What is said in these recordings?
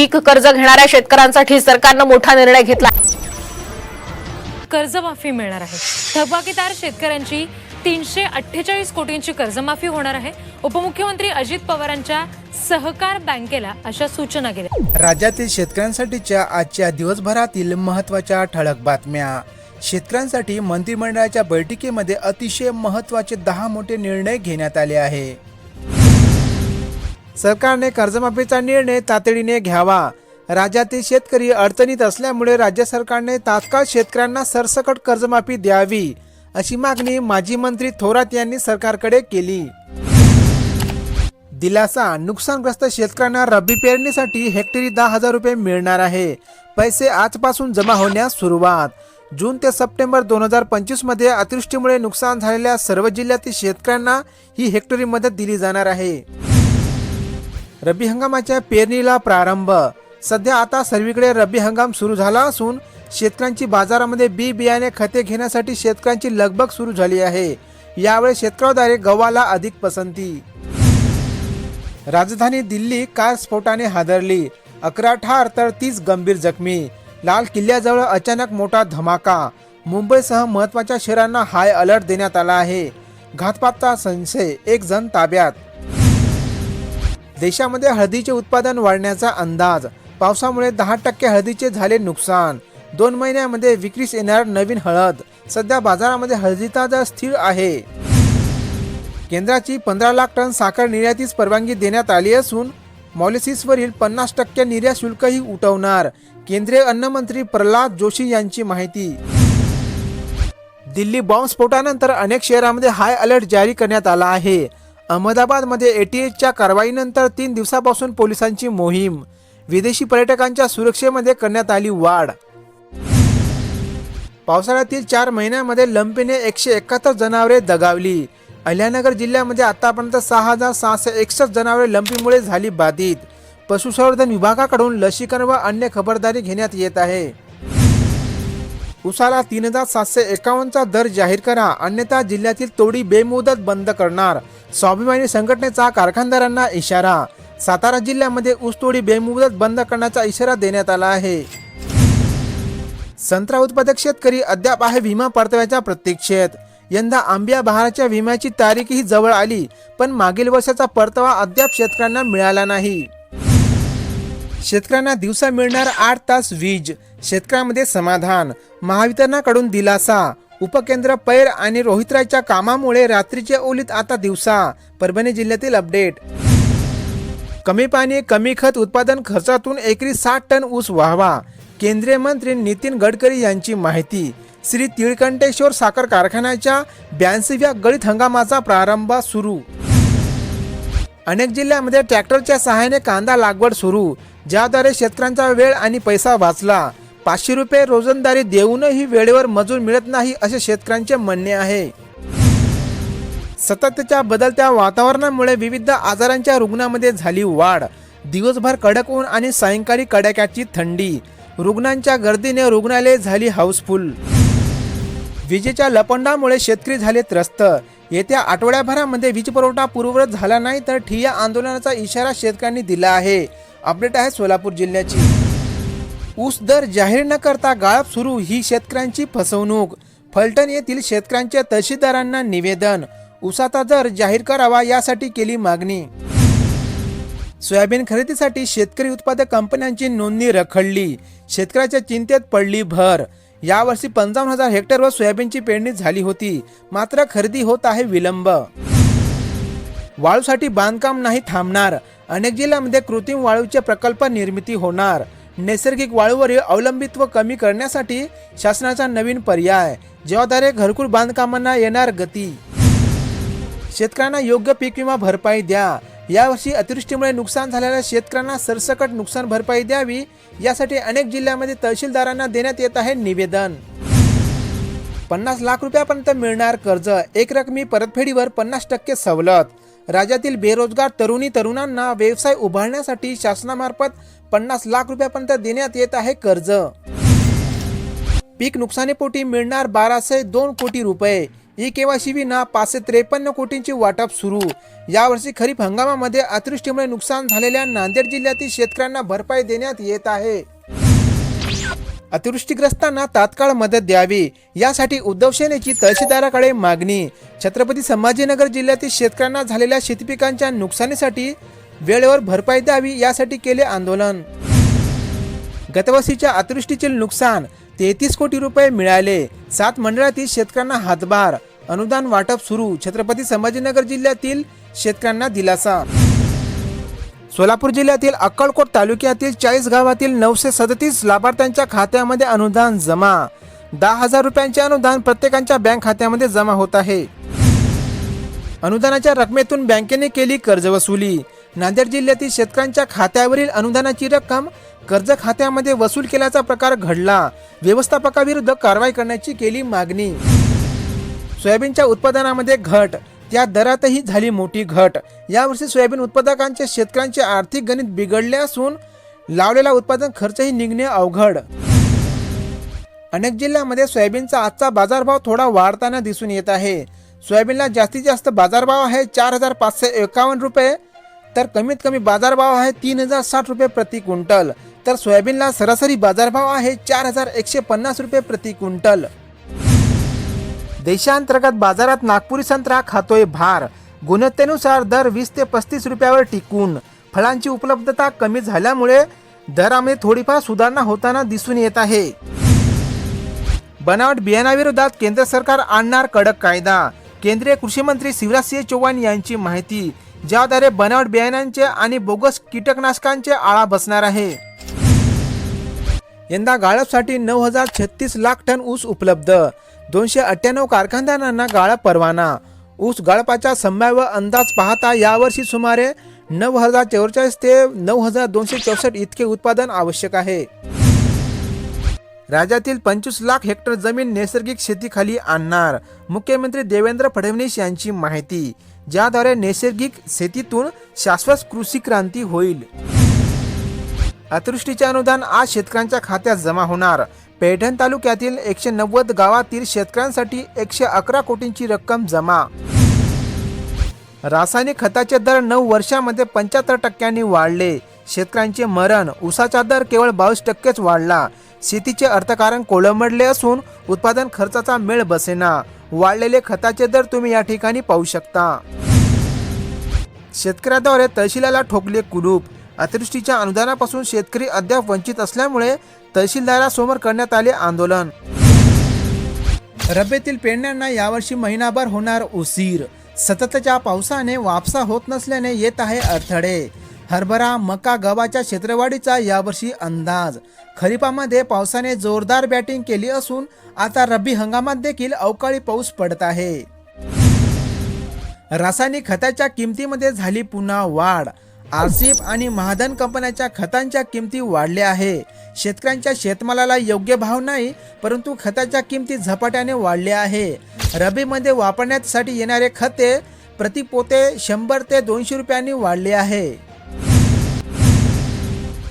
पीक कर्ज घेणाऱ्या शेतकऱ्यांसाठी सरकारनं मोठा निर्णय घेतला. कर्जमाफी मिळणार आहे. थकबाकीदार शेतकऱ्यांची तीनशे अठ्ठेचाळीस कोटींची कर्जमाफी होणार आहे. उपमुख्यमंत्री अजित पवारांच्या सहकार बँकेला अशा सूचना केल्या राज्यातील शेतकऱ्यांसाठीच्या आजच्या दिवसभरातील महत्त्वाच्या ठळक बातम्या. शेतकऱ्यांसाठी मंत्रिमंडळाच्या बैठकीमध्ये अतिशय महत्त्वाचे दहा मोठे निर्णय घेण्यात आले आहे. सरकारने कर्जमाफीचा निर्णय तातडीने घ्यावा. राज्यातील शेतकरी अडचणीत असल्यामुळे राज्य सरकारने तात्काळ शेतकऱ्यांना सरसकट कर्जमाफी द्यावी अशी मागणी माजी मंत्री थोरात यांनी सरकारकडे केली. दिलासा नुकसानग्रस्त शेतकऱ्यांना रब्बी पेरणीसाठी हेक्टरी दहा हजार रुपये मिळणार आहे. पैसे आजपासून जमा होण्यास सुरुवात. जून ते सप्टेंबर दोन हजार पंचवीसमध्ये अतिवृष्टीमुळे नुकसान झालेल्या सर्व जिल्ह्यातील शेतकऱ्यांना ही हेक्टरी मदत दिली जाणार आहे. रब्बी हंगामाच्या पेरणीला प्रारंभ. सध्या आता सर्वीकडे रब्बी हंगाम सुरू झाला असून शेतकऱ्यांची बाजारामध्ये बी बियाणे खते घेण्यासाठी शेतकऱ्यांची लगबग सुरू झाली आहे. यावेळी शेतकऱ्याद्वारे गव्हाला अधिक पसंती. राजधानी दिल्ली कार स्फोटाने हादरली. अकरा ठार तर तीस गंभीर जखमी. लाल किल्ल्याजवळ अचानक मोठा धमाका. मुंबईसह महत्त्वाच्या शहरांना हाय अलर्ट देण्यात आला आहे. घातपातचा संशय. एक जण ताब्यात. देशामध्ये हळदीचे उत्पादन वाढण्याचा अंदाज. पावसामुळे दहा टक्के हळदीचे झाले नुकसान. दोन महिन्यामध्ये विक्रीस येणार नवीन हळद. सध्या बाजारामध्ये हळदीचा दर स्थिर आहे. केंद्राची पंधरा लाख टन साखर निर्यातीस परवानगी देण्यात आली असून मॉलिसिसवरील पन्नास टक्के निर्यात शुल्कही उठवणार केंद्रीय अन्नमंत्री प्रल्हाद जोशी यांची माहिती. दिल्ली बॉम्बस्फोटानंतर अनेक शहरांमध्ये हाय अलर्ट जारी करण्यात आला आहे. अहमदाबादमध्ये एटीएसच्या कारवाईनंतर तीन दिवसापासून पोलिसांची मोहीम. विदेशी पर्यटकांच्या सुरक्षेमध्ये करण्यात आली वाढ. पावसाळ्यातील चार महिन्यामध्ये लंपीने एकशे एकाहत्तर जनावरे दगावली. अहिल्यानगर जिल्ह्यामध्ये आतापर्यंत सहा हजार सहाशे एकसष्ट जनावरे लंपीमुळे झाली बाधित. पशुसंवर्धन विभागाकडून लसीकरण व अन्य खबरदारी घेण्यात येत आहे. उसाला तीन हजार सातशे एकावन्नचा दर जाहीर करा. अन्यथा जिल्ह्यातील तोडी बेमुदत बंद करणार. स्वाभिमानी संघटनेचा कारखानदारांना इशारा. सातारा जिल्ह्यामध्ये ऊसतोडी बेमुदत बंद करण्याचा इशारा देण्यात आला आहे. संत्रा उत्पादक शेतकरी अद्याप आहे विमा परताव्याच्या प्रतीक्षेत. यंदा आंबिया बहाराच्या विम्याची तारीखही जवळ आली पण मागील वर्षाचा परतावा अद्याप शेतकऱ्यांना मिळाला नाही. शेतकऱ्यांना दिवसा मिळणार आठ तास वीज. शेतकऱ्यांमध्ये समाधान. महावितरणाकडून दिलासा. उपकेंद्र पैर आणि रोहित्राच्या कामामुळे रात्रीचे ओलीत आता दिवसा. परभणी जिल्ह्यातील अपडेट. कमी पाणी कमी खत उत्पादन खर्चातून एकरी साठ टन ऊस व्हावा. केंद्रीय मंत्री नितीन गडकरी यांची माहिती. श्री तिळकंठेश्वर साखर कारखान्याच्या ब्याऐंशीव्या गळीत हंगामाचा प्रारंभ सुरू. अनेक जिल्ह्यामध्ये ट्रॅक्टरच्या सहाय्याने कांदा लागवड सुरू ज्याद्वारे शेतकऱ्यांचा वेळ आणि पैसा वाचला. पाचशे रुपये रोजंदारी देऊनही वेळेवर मजूर मिळत नाही असे शेतकऱ्यांचे म्हणणे आहे. सततच्या बदलत्या वातावरणामुळे विविध आजारांच्या रुग्णामध्ये झाली वाढ. दिवसभर कडक ऊन आणि सायंकाळी कडाक्याची थंडी. रुग्णांच्या गर्दीने रुग्णालये झाली हाऊसफुल. विजेच्या लपंडामुळे शेतकरी झाले त्रस्त. येत्या आठवड्याभरामध्ये वीज पुरवठा पूर्ववत झाला नाही तर ठिया आंदोलनाचा इशारा शेतकऱ्यांनी दिला आहे. अपडेट आहे सोलापूर जिल्ह्याची. ऊस दर जाहीर न करता गाळप सुरू ही शेतकऱ्यांची फसवणूक. फलटण येथील शेतकऱ्यांच्या तहसीलदारांना निवेदन. ऊसाचा दर जाहीर करावा यासाठी केली मागणी. सोयाबीन खरेदीसाठी शेतकरी उत्पादक कंपन्यांची नोंदणी रखडली. शेतकऱ्याच्या चिंतेत पडली भर. यावर्षी पंचावन्न हजार हेक्टरवर सोयाबीनची पेरणी झाली होती. मात्र खरेदी होत आहे विलंब. वाळूसाठी बांधकाम नाही थांबणार. अनेक जिल्ह्यांमध्ये कृत्रिम वाळूचे प्रकल्प निर्मिती होणार. नैसर्गिक वाळूवरील अवलंबित्व कमी करण्यासाठी शासनाचा नवीन पर्याय. जबाबदारी घरकुल बांधकामांना येणार गती. शेतकऱ्यांना योग्य पीक विमा भरपाई द्या. यावर्षी अतिवृष्टीमुळे नुकसान झालेल्या शेतकऱ्यांना सरसकट नुकसान भरपाई द्यावी यासाठी अनेक जिल्ह्यामध्ये तहसीलदारांना देण्यात येत आहे निवेदन. पन्नास लाख रुपयापर्यंत मिळणार कर्ज. एक रकमी परतफेडीवर पन्नास टक्के सवलत. राज्यातील बेरोजगार तरुणी तरुणांना व्यवसाय उभारण्यासाठी शासनामार्फत पन्नास लाख रुपयापर्यंत देण्यात येत आहे कर्ज. पीक नुकसानीपोटी मिळणार बाराशे दोन कोटी रुपये. ई केवायसी विना पाचशे त्रेपन्न कोटींची वाटप सुरू. यावर्षी खरीप हंगामामध्ये अतिवृष्टीमुळे नुकसान झालेल्या नांदेड जिल्ह्यातील शेतकऱ्यांना भरपाई देण्यात येत आहे. अतिवृष्टीग्रस्तांना तात्काळ मदत द्यावी यासाठी उद्धव सेनेची तहसीलदाराकडे मागणी. छत्रपती संभाजीनगर जिल्ह्यातील शेतकऱ्यांना झालेल्या शेतीपिकांच्या नुकसानीसाठी वेळेवर भरपाई द्यावी यासाठी केले आंदोलन. गतवर्षीच्या अतिवृष्टीचे नुकसान तेहतीस कोटी रुपये मिळाले. सात मंडळातील शेतकऱ्यांना हातभार अनुदान वाटप सुरू. छत्रपती संभाजीनगर जिल्ह्यातील शेतकऱ्यांना दिलासा. सोलापूर जिल्ह्यातील अक्कलकोट तालुक्यातील चाळीस गावातील नऊशे सदतीस लाभार्थ्यांच्या खात्यामध्ये अनुदान जमा. दहा हजार रुपयांचे अनुदान प्रत्येकाच्या बँक खात्यामध्ये जमा होत आहे. अनुदानाच्या रकमेतून बँकेने केली कर्जवसुली. नांदेड जिल्ह्यातील शेतकऱ्यांच्या खात्यावरील अनुदानाची रक्कम कर्ज खात्यामध्ये वसूल केल्याचा प्रकार घडला. व्यवस्थापकाविरुद्ध कारवाई करण्याची केली मागणी. सोयाबीनच्या उत्पादनामध्ये घट. त्या दरातही झाली मोठी घट. यावर्षी सोयाबीन उत्पादकांचे शेतकऱ्यांचे आर्थिक गणित बिघडले असून लावलेला उत्पादन खर्चही निघणे अवघड. अनेक जिल्ह्यामध्ये सोयाबीनचा आजचा बाजारभाव थोडा वाढताना दिसून येत आहे. सोयाबीनला जास्तीत जास्त बाजारभाव आहे चार हजार पाचशे एकावन्न रुपये तर कमीत कमी बाजारभाव आहे तीन हजार साठ रुपये प्रति क्विंटल. तर सोयाबीनला सरासरी बाजारभाव आहे चार हजार एकशे पन्नास रुपये प्रति क्विंटल. देशांतर्गत बाजारात नागपुरी संत्रा खातोय भार. गुणवत्तेनुसार दर वीस ते पस्तीस रुपयावर टिकून. फळांची उपलब्धता कमी झाल्यामुळे दरामध्ये थोडीफार सुधारणा होताना दिसून येत आहे. बनावट बियाणाविरोधात केंद्र सरकार आणणार कडक कायदा. केंद्रीय कृषी मंत्री शिवराज सिंह चौहान यांची माहिती ज्याद्वारे बनावट बियाणांचे आणि बोगस कीटकनाशकांचे आळा बसणार आहे. यंदा गाळपसाठी नऊ हजार छत्तीस लाख टन ऊस उपलब्ध. दोनशे अठ्ठ्याण्णव कारखानदारांना गाळप परवाना. ऊस गाळपाचा संभाव्य अंदाज पाहता यावर्षी सुमारे नऊ हजार चौवेचाळीस ते नऊ हजार दोनशे चौसष्ट इतके उत्पादन आवश्यक आहे. राज्यातील पंचवीस लाख हेक्टर जमीन नैसर्गिक शेतीखाली आणणार मुख्यमंत्री देवेंद्र फडणवीस यांची माहिती ज्याद्वारे नैसर्गिक शेतीतून शाश्वत कृषी क्रांती होईल. अतिवृष्टीचे अनुदान आज शेतकऱ्यांच्या खात्यात जमा होणार. पैठण तालुक्यातील एकशे नव्वद गावातील शेतकऱ्यांसाठी एकशे अकरा कोटींची रक्कम जमा. रासायनिक खताचे दर नऊ वर्षामध्ये पंच्याहत्तर टक्क्यांनी वाढले. शेतकऱ्यांचे मरण ऊसाचा दर केवळ बावीस टक्केच वाढला. शेतीचे अर्थकारण कोलमडले असून उत्पादन खर्चाचा मेळ बसेना. वाढलेले खताचे दर तुम्ही या ठिकाणी पाहू शकता. शेतकऱ्याद्वारे तहसीलाला ठोकले कुलूप. अतिवृष्टीच्या अनुदानापासून शेतकरी अद्याप वंचित असल्यामुळे तहसीलदारासमोर करण्यात आले आंदोलन. रब्बेतील पेरण्यांना यावर्षी महिनाभर होणार उशीर. सततच्या पावसाने वापसा होत नसल्याने येत आहे अडथळे. हरभरा मका गव्हाच्या क्षेत्रवाढीचा यावर्षी अंदाज. खरीपामध्ये पावसाने जोरदार बॅटिंग केली असून आता रब्बी हंगामात देखील अवकाळी पाऊस पडत आहे. रासायनिक खताच्या किमतीमध्ये झाली पुन्हा वाढ. आरसीएफ आणि महाधन कंपन्याच्या खतांच्या किमती वाढल्या आहे. शेतकऱ्यांच्या शेतमालाला योग्य भाव नाही परंतु खताच्या किमती झपाट्याने वाढल्या आहे. रबीमध्ये वापरण्यासाठी येणारे खते प्रति पोते शंभर ते दोनशे रुपयांनी वाढले आहे.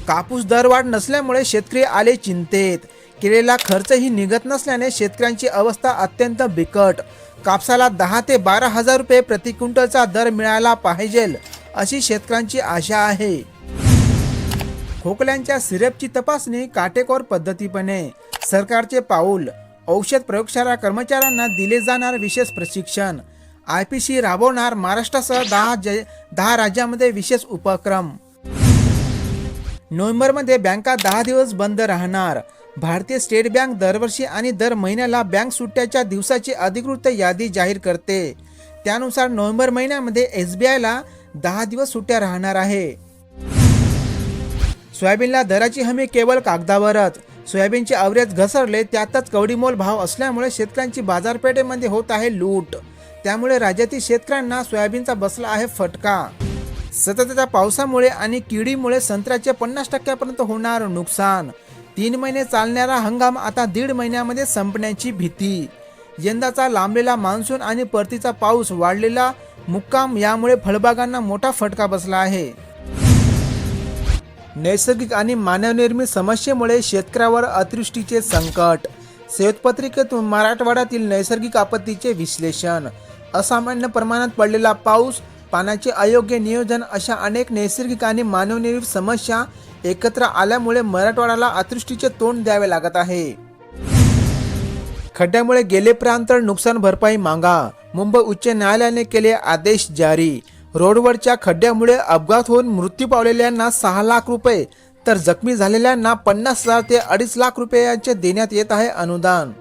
कापूस दरवाढ नसल्यामुळे शेतकरी आले चिंतेत. केलेला खर्चही निघत नसल्याने शेतकऱ्यांची अवस्था अत्यंत बिकट. कापसाला दहा ते बारा हजार रुपये प्रति क्विंटलचा दर मिळायला पाहिजे अशी शेतकऱ्यांची आशा आहे. खोकल्यांच्या सिरपची तपासणी काटेकोर पद्धतीपणे. सरकारचे पाऊल औषध प्रयोगशाळा कर्मचाऱ्यांना दिले जाणार विशेष प्रशिक्षण. आय पी सी राबवणार महाराष्ट्रासह दहा ज दहा राज्यामध्ये विशेष उपक्रम. नोव्हेंबरमध्ये बँका दहा दिवस बंद राहणार. भारतीय स्टेट बँक दरवर्षी आणि दर महिन्याला बँक सुट्ट्याच्या दिवसाची अधिकृत यादी जाहीर करते. त्यानुसार नोव्हेंबर महिन्यामध्ये एस बी आयला दहा दिवस सुट्ट्या राहणार आहे. सोयाबीनला दराची हमी केवळ कागदावरच. सोयाबीनचे अवरेज घसरले त्यातच कवडीमोल भाव असल्यामुळे शेतकऱ्यांची बाजारपेठेमध्ये होत आहे लूट. त्यामुळे राज्यातील शेतकऱ्यांना सोयाबीनचा बसला आहे फटका. सततच्या पावसामुळे आणि किडीमुळे संत्र्याचे पन्नास टक्क्यापर्यंत होणार नुकसान. तीन महिने चालणारा हंगाम आता दीड महिन्यामध्ये संपण्याची भीती. यंदाचा लांबलेला मान्सून आणि परतीचा पाऊस वाढलेला मुक्काम यामुळे फळबागांना मोठा फटका बसला आहे. नैसर्गिक आणि मानवनिर्मित समस्येमुळे शेतकऱ्यावर अतिवृष्टीचे संकट. श्वेतपत्रिकेतून मराठवाड्यातील नैसर्गिक आपत्तीचे विश्लेषण. असामान्य प्रमाणात पडलेला पाऊस पाण्याचे अयोग्य नियोजन अशा अनेक नैसर्गिक आणि मानवनिर्मित समस्या एकत्र आल्यामुळे मराठवाड्याला अतृष्टीचे तोंड द्यावे लागत आहे. खड्ड्यामुळे गेले प्रांतर नुकसान भरपाई मागा. मुंबई उच्च न्यायालयाने केले आदेश जारी. रोडवरच्या खड्ड्यामुळे अपघात होऊन मृत्यू पावलेल्यांना सहा लाख रुपये तर जखमी झालेल्यांना पन्नास हजार ते अडीच लाख रुपयांचे देण्यात येत आहे अनुदान.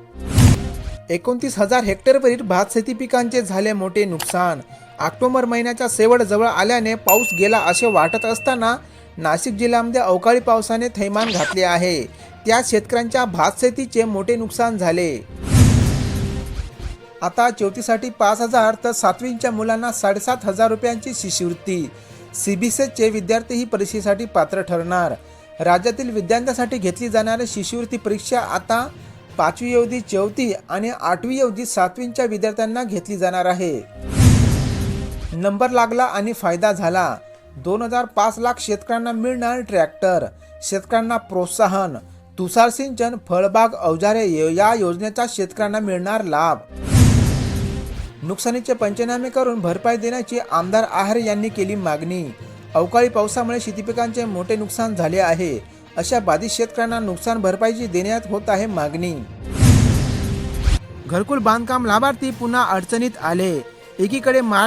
एकोणतीस हजार हेक्टरवरील भात शेती पिकांचे झाले मोठे नुकसान. ऑक्टोबर महिन्याच्या शेवट जवळ आल्याने पाऊस गेला असे वाटत असताना नाशिक जिल्ह्यामध्ये अवकाळी पावसाने थैमान घातले आहे. त्या शेतकऱ्यांच्या भात शेतीचे मोठे नुकसान झाले. आता चौथीसाठी पाच हजार तर सातवींच्या मुलांना साडेसात हजार रुपयांची शिष्यवृत्ती. सीबीएसचे विद्यार्थी ही परीक्षेसाठी पात्र ठरणार. राज्यातील विद्यार्थ्यांसाठी घेतली जाणारी शिष्यवृत्ती परीक्षा आता पाचवी अवधी चौथी आणि आठवी अवधी सातवीच्या विद्यार्थ्यांना घेतली जाणार आहे. नंबर लागला आणि फायदा झाला. दोन हजार पाच लाख शेतकऱ्यांना मिळणार ट्रॅक्टर. शेतकऱ्यांना प्रोत्साहन. तुषार सिंचन फळबाग अवजारे या योजनेचा शेतकऱ्यांना मिळणार लाभ. नुकसानीचे पंचनामे करून भरपाई देण्याची आमदार आहार यांनी केली मागणी. अवकाळी पावसामुळे शेतीपिकांचे मोठे नुकसान झाले आहे. अशा बाधित शेतकऱ्यांना नुकसान भरपाईची देण्यात होत आहे मागणी. घरकुल बांधकाम लाभार्थी पुन्हा अडचणीत आले. एकीकडे महाराष्ट्र